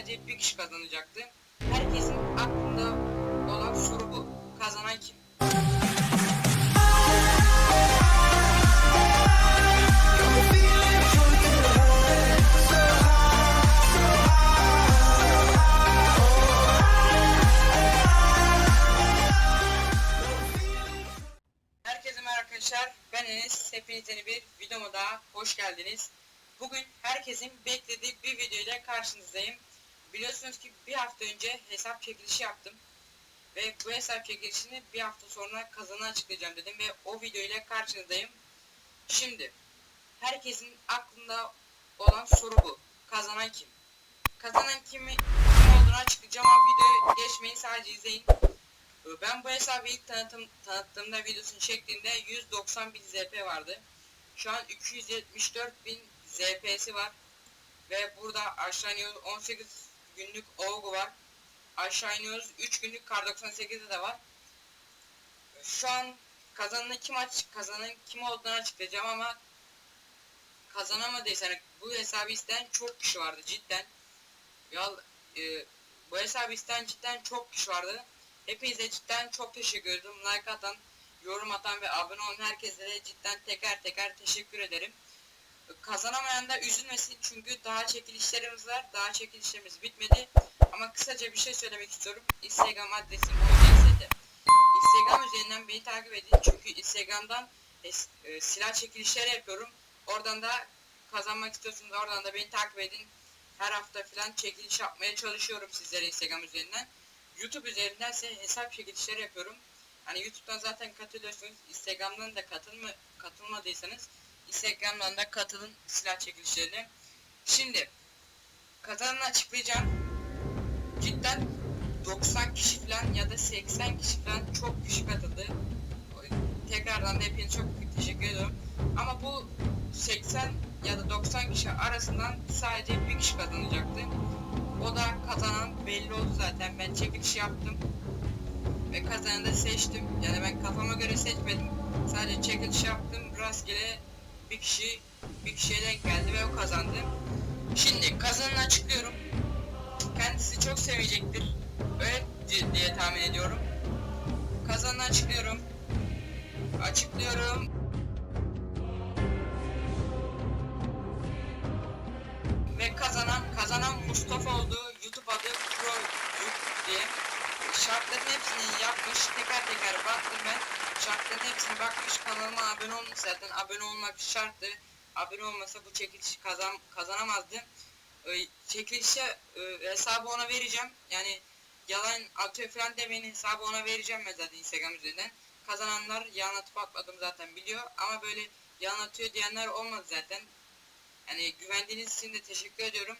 sadece bir kişi kazanacaktı. Herkesin aklında olan soru bu. Kazanan kim? Herkese merhaba. Ben Enes. Hepiniz yeni bir videoma daha hoş geldiniz. Bugün herkesin beklediği bir video ile karşınızdayım. Biliyorsunuz ki bir hafta önce hesap çekilişi yaptım. Ve bu hesap çekilişini bir hafta sonra kazanı açıklayacağım dedim ve o video ile karşınızdayım. Şimdi herkesin aklında olan soru bu. Kazanan kim? Kazanan kimi kim olduğunu açıklayacağım ama videoyu geçmeyin sadece izleyin. Ben bu hesabı ilk tanıtım, tanıttığımda videosunu çektiğimde 190 bin ZP vardı. Şu an 274 bin ZP'si var. Ve burada aşağı iniyoruz 18 günlük olgu var. Aşağı iniyoruz 3 günlük kar 98'de de var. Şu an kazananı kim aç kazanan kim olduğunu açıklayacağım ama kazanamadıysa yani bu hesabı isteyen çok kişi vardı cidden. Ya e, bu hesabı isteyen cidden çok kişi vardı. Hepinize cidden çok teşekkür ederim. Like atan, yorum atan ve abone olan herkese de cidden teker teker teşekkür ederim. Kazanamayan da üzülmesin çünkü daha çekilişlerimiz var. Daha çekilişlerimiz bitmedi. Ama kısaca bir şey söylemek istiyorum. Instagram adresim OCS'de. Instagram üzerinden beni takip edin. Çünkü Instagram'dan e, e, silah çekilişleri yapıyorum. Oradan da kazanmak istiyorsunuz. Oradan da beni takip edin. Her hafta falan çekiliş yapmaya çalışıyorum sizlere Instagram üzerinden. YouTube üzerinden ise hesap çekilişleri yapıyorum. Hani YouTube'dan zaten katılıyorsunuz. Instagram'dan da katılma, katılmadıysanız Instagram'dan da katılın silah çekilişlerine. Şimdi kazananı açıklayacağım. Cidden 90 kişi falan ya da 80 kişi falan çok kişi katıldı. Tekrardan da hepinize çok teşekkür ediyorum. Ama bu 80 ya da 90 kişi arasından sadece bir kişi kazanacaktı. O da kazanan belli oldu zaten. Ben çekiliş yaptım. Ve kazananı da seçtim. Yani ben kafama göre seçmedim. Sadece çekiliş yaptım. Rastgele bir kişi bir kişiye denk geldi ve o kazandı. Şimdi kazananı açıklıyorum. Kendisi çok sevecektir. Öyle di- diye tahmin ediyorum. Kazananı açıklıyorum. Açıklıyorum. ve kazanan kazanan Mustafa oldu. YouTube adı Pro diye. Şartların hepsini yapmış. Teker teker baktım ben. Şartların hepsini bakmış. Kanalıma abone olmuş zaten. Abone olmak şarttı. Abone olmasa bu çekiliş kazan kazanamazdı. Ee, çekilişe e, hesabı ona vereceğim. Yani yalan atıyor falan demeyin hesabı ona vereceğim ben zaten Instagram üzerinden. Kazananlar yalan atıp atmadım zaten biliyor. Ama böyle yalan atıyor diyenler olmadı zaten. Yani güvendiğiniz için de teşekkür ediyorum.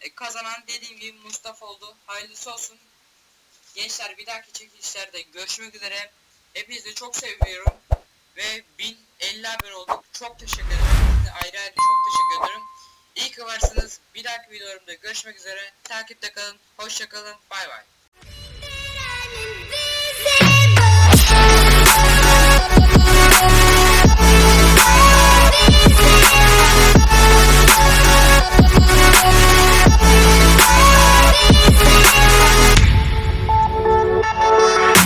E, kazanan dediğim gibi Mustafa oldu. Hayırlısı olsun. Gençler bir dahaki çekilişlerde görüşmek üzere. Hepinizi çok seviyorum. Ve 1050 abone olduk. Çok teşekkür ederim. Size ayrı ayrı çok teşekkür ederim. İyi ki varsınız. Bir dahaki videolarımda görüşmek üzere. Takipte kalın. Hoşça kalın. Bay bay.